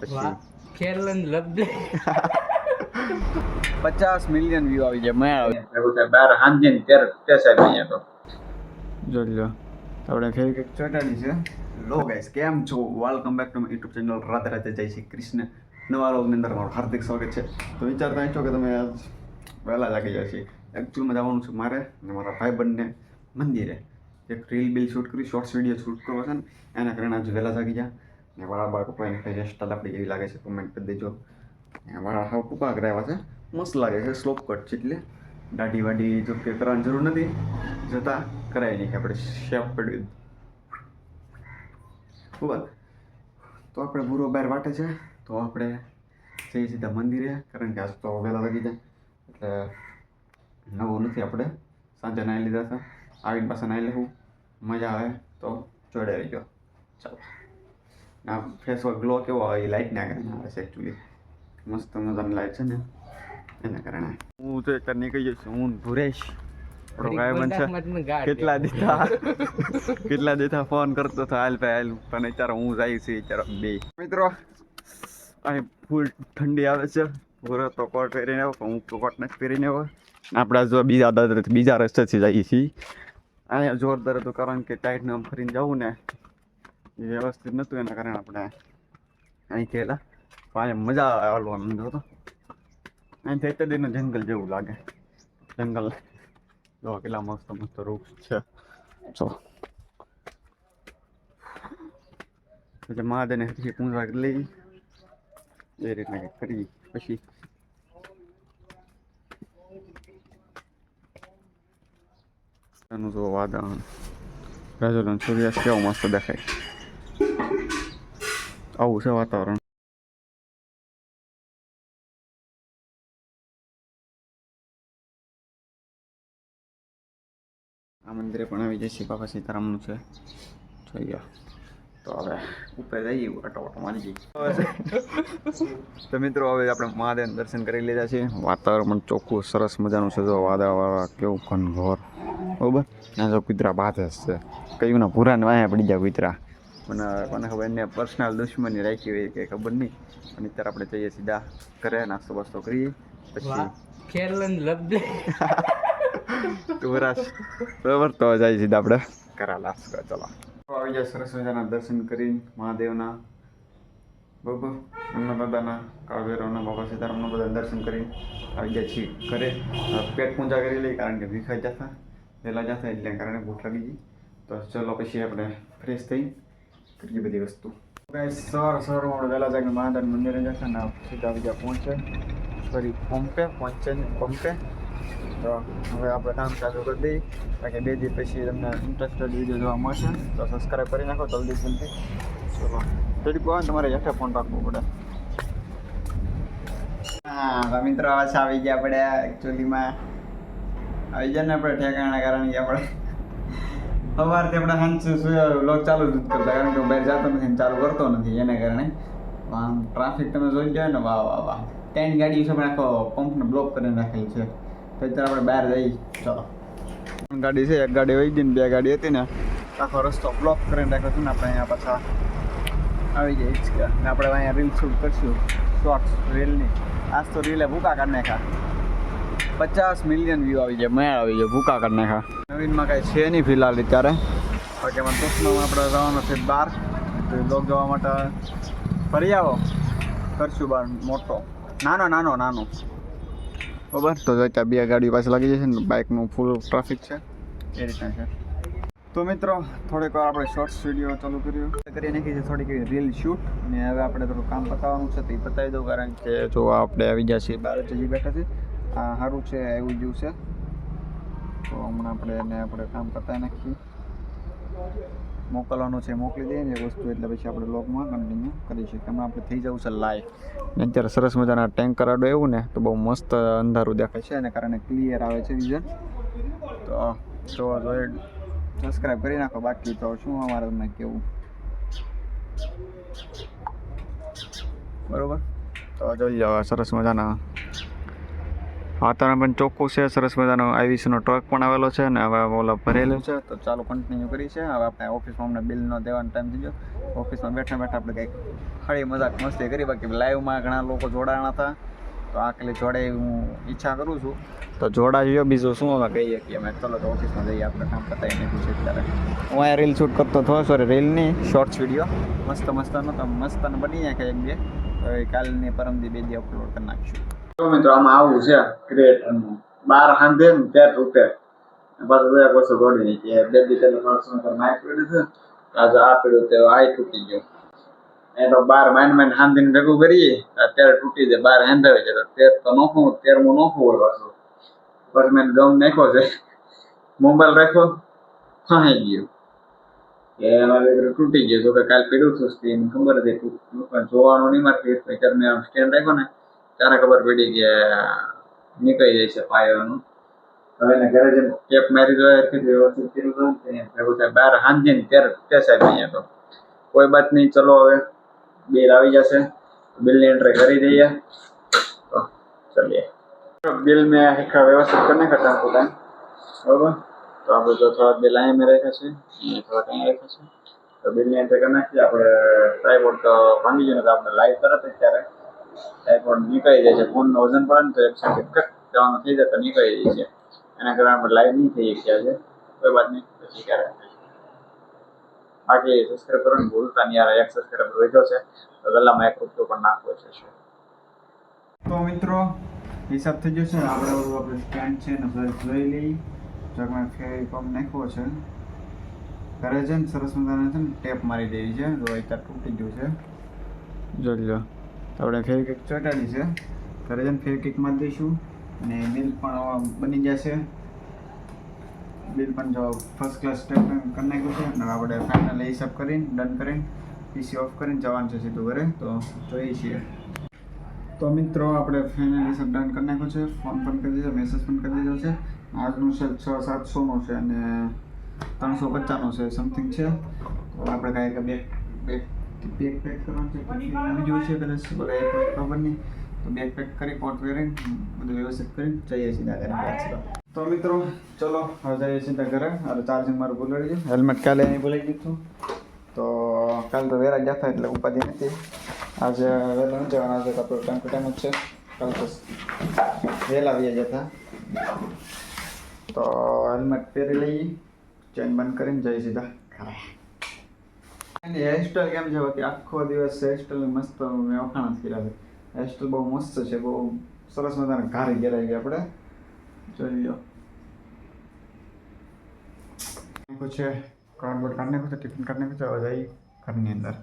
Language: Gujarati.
પછી કેરલન લબ્ધે પચાસ મિલિયન વ્યૂ આવી જાય મેં આવી. બાર હાંજે ને ત્યારે તે સાહેબ અહીંયા તો. જોઈ લો આપણે ફેર કંઈક ચોટાડી છે. લો ગાઈસ કેમ છો? Welcome back to YouTube channel રાતે રાતે જય શ્રી કૃષ્ણ. નવા લોગની અંદર મારું હાર્દિક સ્વાગત છે. તો વિચારતા છો કે તમે આજ વહેલા લાગી જાય છે એકચ્યુઅલમાં જવાનું છે મારે અને મારા ભાઈબંધને મંદિરે. એક રીલ બિલ શૂટ કરી શોર્ટ્સ વીડિયો શૂટ કરવો છે ને. એના કારણે આજે વહેલા જાગી ગયા. ને વાળા બાળકો કપાઈને કઈ હેરસ્ટાઈલ આપણી કેવી લાગે છે કોમેન્ટ કરી દેજો. વાળા હાવ ટૂંકા કરાવ્યા છે, મસ્ત લાગે છે સ્લોપ કટ છે એટલે. દાઢી વાઢી જો કે કરવાની જરૂર નથી, જતાં કરાવી કે આપણે શેપ પડ્યું બરાબર તો. આપણે પૂરો બહાર વાટે છે, તો આપણે જઈએ સીધા મંદિરે, કારણ કે આજ તો વહેલા લાગી જાય. એટલે નવું નથી આપણે. સાંજે નાહી લીધા હતા આવીને પાસે નાહી લેવું. મજા આવે. તો જોડે રહી ગયો. ચાલો. ના ફેસ પર ગ્લો કેવો આવે એ લાઇટ ના કારણે આવે છે એકચ્યુઅલી મસ્ત મજાની લાઇટ છે ને એના કારણે. હું તો એક નીકળી જઈશ હું ભુરેશ. કેટલા દીધા? કેટલા દીધા? ફોન કરતો હતો હાલ ભાઈ હાલ. પણ અત્યારે હું જાય છે અત્યારે બે. મિત્રો અહીં ફૂલ ઠંડી આવે છે. પૂરો તો કોટ પહેરીને આવો હું તો કોટ નથી પહેરીને આવો. આપણા જો બીજા દર બીજા રસ્તેથી જઈએ છીએ. અહીંયા જોરદાર હતું કારણ કે ટાઈટને આમ ફરીને જવું ને વ્યવસ્થિત નહોતું એના કારણે આપણે અહીં ગયેલા પાણી મજા આવે આનંદ હતો અહીં તે અત્યારનું જંગલ જેવું લાગે. જંગલ. જો કેટલા મસ્ત મસ્ત વૃક્ષ છે. પછી મહાદેવને હરખી કરી લઈ. એ રીતના કરી પછી. એનું જો વાદળ રાજોલન સૂર્યાસ્ત કેવો મસ્ત દેખાય. આવું છે વાતાવરણ આ મંદિરે પણ આવી જશે બાબા સીતારામનું છે. જોઈ ગયા તો હવે ઉપર જઈએ મારી જઈએ. તો મિત્રો, હવે આપણે મહાદેવ દર્શન કરી લીધા છે. વાતાવરણ ચોખ્ખું, સરસ મજાનું છે. જો વાદળવાળા, કેવું ઘનઘોર. બરોબર? ના જો કુતરા બાધે છે. કયું ના, ભૂરા વાયા પડી જાય કૂતરા. મને મને ખબર એને પર્સનલ દુશ્મની રાખી હોય કે ખબર નહીં. અને અત્યારે આપણે જઈએ સીધા ઘરે નાસ્તો બાસ્તો કરીએ પછી ટુરાશ બરાબર તો જાય સીધા આપણે કરા લાસ ચલો આવી જાય સરસ મજાના દર્શન કરીને મહાદેવના બરોબર એમના દાદાના કાળભૈરવના બાબા સીતારામના બધા દર્શન કરીને આવી જાય છીએ ઘરે. પેટ પૂજા કરી લઈ કારણ કે ભીખાઈ જતા વહેલા જતા એટલે કારણે ભૂખ લાગી ગઈ. તો ચલો પછી આપણે ફ્રેશ થઈ કરીએ બધી વસ્તુ. ગાઈસ સર સર આપણે વહેલા જાગીને મહાદેવ મંદિરે જશે ને સીધા બીજા પહોંચે. સોરી પંપે, પહોંચે પંપે. તો હવે આપણે કામ ચાલુ કરી દઈએ. કારણ કે બે દિવસ પછી તમને ઇન્ટરેસ્ટેડ વીડિયો જોવા મળશે. તો સબસ્ક્રાઈબ કરી નાખો જલ્દી જલ્દી. ચલો. થોડીક કહો તમારે હેઠે ફોન રાખવો પડે. હા મિત્રો આવી ગયા આપણે એકચ્યુઅલીમાં આવી જાય ને આપણે ઠેકાણા કારણ કે આપણે સવારથી આપણે હાંસ લોક ચાલુ જ કરતા, કારણ કે હું બહાર જતો નથી ચાલુ કરતો નથી, એને કારણે. આમ ટ્રાફિક તમે જોઈ જાય ને, વાહ વાહ વાહ. ત્રણ ગાડી છે, પણ આખો પંપને બ્લોક કરીને રાખેલી છે. તો અત્યારે આપણે બહાર જઈએ. ચલો. ગાડી છે, એક ગાડી વહી ગઈ ને, બે ગાડી હતી ને, આખો રસ્તો બ્લોક કરીને રાખ્યો છે ને, આપણે અહીંયા પાછા આવી જઈએ જ કે ને આપણે અહીંયા રીલ શૂટ કરશું. શોર્ટ્સ રીલની આજ તો રીલે ભૂકા કાઢ નાખ્યા. પચાસ મિલિયન વ્યૂ આવી જાય. મેળ આવી જાય ભૂકા કાઢી નાખ્યા નવીનમાં કાંઈ છે નહીં ફિલહાલ અત્યારે. બાકી એમાં ટૂંકમાં આપણે જવાનું છે બહાર તો લોક જવા માટે ફરી આવો. કરશું બાર મોટો. નાનો નાનો નાનો. બરાબર? તો જો ત્યાં બે ગાડી પાસે લાગી જશે ને બાઇકનું ફૂલ ટ્રાફિક છે. એ રીતના છે. તો મિત્રો, થોડીક વાર આપણે શોર્ટ્સ વીડિયો ચાલુ કર્યો કરી નાખી છે થોડીક રીલ શૂટ અને હવે આપણે થોડું કામ પતાવવાનું છે, તો એ પતાવી દઉં, કારણ કે જો આપણે આવી ગયા છીએ, બાર જજી બેઠા છે આ સારું છે એવું જેવું છે. તો હમણાં આપણે એને આપણે કામ કરતા નાખીએ. મોકલવાનું છે, મોકલી દઈએ ને એ વસ્તુ, એટલે પછી આપણે લોગમાં કન્ટિન્યુ કરી શકીએ. એમાં આપણે થઈ જવું છે લાઈવ અત્યારે સરસ મજાના ટેન્કર કરાડો એવું ને, તો બહુ મસ્ત અંધારું દેખાય છે એને કારણે ક્લિયર આવે છે વિઝન તો જો જોઈ સબસ્ક્રાઈબ કરી નાખો, બાકી તો શું અમારે તમને કેવું? બરોબર? તો જોઈ જાઓ સરસ મજાના વાતાવરણ પણ ચોખ્ખું છે, સરસ મજાનો આઈવીસીનો ટ્રક પણ આવેલો છે અને હવે ઓલા ભરેલું છે. તો ચાલો કન્ટિન્યુ કરી છે હવે આપણે ઓફિસમાં અમને બિલનો દેવાનો ટાઈમ થઈ ગયો. ઓફિસમાં બેઠા બેઠા આપણે કંઈક હળી મજાક મસ્તી કરી. બાકી લાઈવમાં ઘણા લોકો જોડાણા હતા. તો આ ખાલી જોડે હું ઈચ્છા કરું છું. તો જોડાજો. બીજું શું હવે કહીએ કે અમે ચલો તો ઓફિસમાં જઈએ. આપણે કામ પતાવી નહીં છે ત્યારે. હું અહીંયા રીલ શૂટ કરતો હતો. સોરી રીલની શોર્ટ્સ વીડિયો મસ્ત મસ્તનો તો મસ્ત બની કે એક બે. કાલની પરમદી બે દી અપલોડ કરી નાખીશું. મિત્રો આમાં આવું છે. ક્રિએટરનું બાર હાંધે ને ત્યાં તૂટે પાછું બે વર્ષો દોડી નાખી બે દી પેલા વર્ષો પર માઇક પડ્યું છે. આજે આ પડ્યું તે આ તૂટી ગયું. એ તો બાર માઇન્ડ માઇન હાંધીને ભેગું કરીએ, અત્યારે તૂટી જાય, બાર હાંધાવે જાય તો તેર તો નોખું તેરમું નોખું હોય પાછું. પછી મેં ગમ નાખ્યો છે. મોબાઈલ રાખ્યો ફસાઈ ગયો. એ મારે તૂટી ગયો. તો કે કાલ પીડું છું સ્ક્રીન, ખબર હતી. જોવાનું નહીં ત્યારે મેં આમ સ્ટેન્ડ રાખ્યો ને ત્યારે ખબર પડી કે નીકળી જાય છે પાયોનું હવે એને ઘરે જઈને કેપ મારી જોઈએ થાય. બહાર હાંજે ને ત્યારે તે સાહેબ તો. કોઈ બાત નહીં, ચલો હવે. બિલ આવી જશે. બિલની એન્ટ્રી કરી દઈએ. તો ચલીએ. બિલ મેં આખા વ્યવસ્થિત કરી નાખ્યા ટાઈમ ટુ ટાઈમ બરોબર? તો આપણે જો થોડા બિલ અહીંયા મેં રાખ્યા છે. અહીંયા થોડા અહીંયા રાખ્યા છે. તો બિલની એન્ટ્રી કરી નાખીએ આપણે ટ્રાયબોર્ડ તો ભાંગી ગયું તો આપણે લાઈવ તરત ત્યારે ટાઈપોડ નીકળી જાય છે. ફોનનું વજન પણ તો એક સાથે કટ જવાનું થઈ જાય તો નીકળી જાય છે. એના કારણે લાઈવ નહીં થઈ શક્યા છે. કોઈ વાત નહીં. પછી ક્યારે? બાકી સબસ્ક્રાઈબ કરવાનું ભૂલતા નહીં યાર. એક સબસ્ક્રાઈબર વધ્યો છે. તો ગલ્લામાં એક રૂપિયો પણ નાખવો છે તો મિત્રો હિસાબ થઈ જશે ને આપણે ઓલું આપણે સ્ટેન્ડ છે ને જોઈ જોઈ લઈ જગમાં ફેરી પંપ નાખ્યો છે. ઘરે છે ને સરસ મજાને છે ને ટેપ મારી દેવી છે. જો અત્યારે તૂટી ગયું છે. જોઈ લો. તો આપણે ફેરી કેક ચોટાડી છે. ઘરે જઈને ફેરી કેક દઈશું. અને બિલ પણ બની જશે. બિલ પણ જો ફર્સ્ટ ક્લાસ સ્ટેપ કરી નાખ્યું છે. અને આપણે ફાઇનલ હિસાબ કરીને ડન કરીને પીસી ઓફ કરીને જવાનું છે સીધું ઘરે. તો જોઈએ છીએ. તો મિત્રો, આપણે ફાઇનલ હિસાબ ડન કરી નાખ્યો છે. ફોન પણ કરી દીધો મેસેજ પણ કરી દીધો છે. આજનું છે છ સાતસોનું છે અને ત્રણસો પચાસનું છે સમથિંગ છે. તો આપણે કાંઈ બે બેગ બેગ બેગ પેક કરવાનું છે બીજું છે કદાચ બધા એક ખબર નહીં. તો બેગ પેક કરી કોટ પહેરીને બધું વ્યવસ્થિત કરીને જઈએ છીએ દાદા પાછળ તો મિત્રો ચલો હવે જઈએ છીએ ત્યાં ઘરે. અરે ચાર્જિંગ મારું બોલાવી ગયું. હેલ્મેટ કાલે અહીં બોલાવી દીધું તો કાલ તો વેરા ગયા હતા એટલે ઉપાધિ નથી. આજે વહેલા નથી જવાના આજે આપણો ટાઈમ ટુ ટાઈમ જ છે. કાલ તો વહેલા આવ્યા જતા તો હેલ્મેટ પહેરી લઈએ. ચેન બંધ કરીને જઈ સીધા ઘરે. એની હેરસ્ટાઈલ કેમ છે? બાકી આખો દિવસ હેરસ્ટાઈલ મસ્ત મેં વખાણ જ કર્યા છે. હેરસ્ટાઈલ બહુ મસ્ત છે, બહુ સરસ મજાના ઘારી ઘેરાઈ ગયા આપણે. જોઈ લો કાઢી નાખ્યું છે ટિફિન કાઢી નાખ્યું છે, હવે જઈ ઘરની અંદર.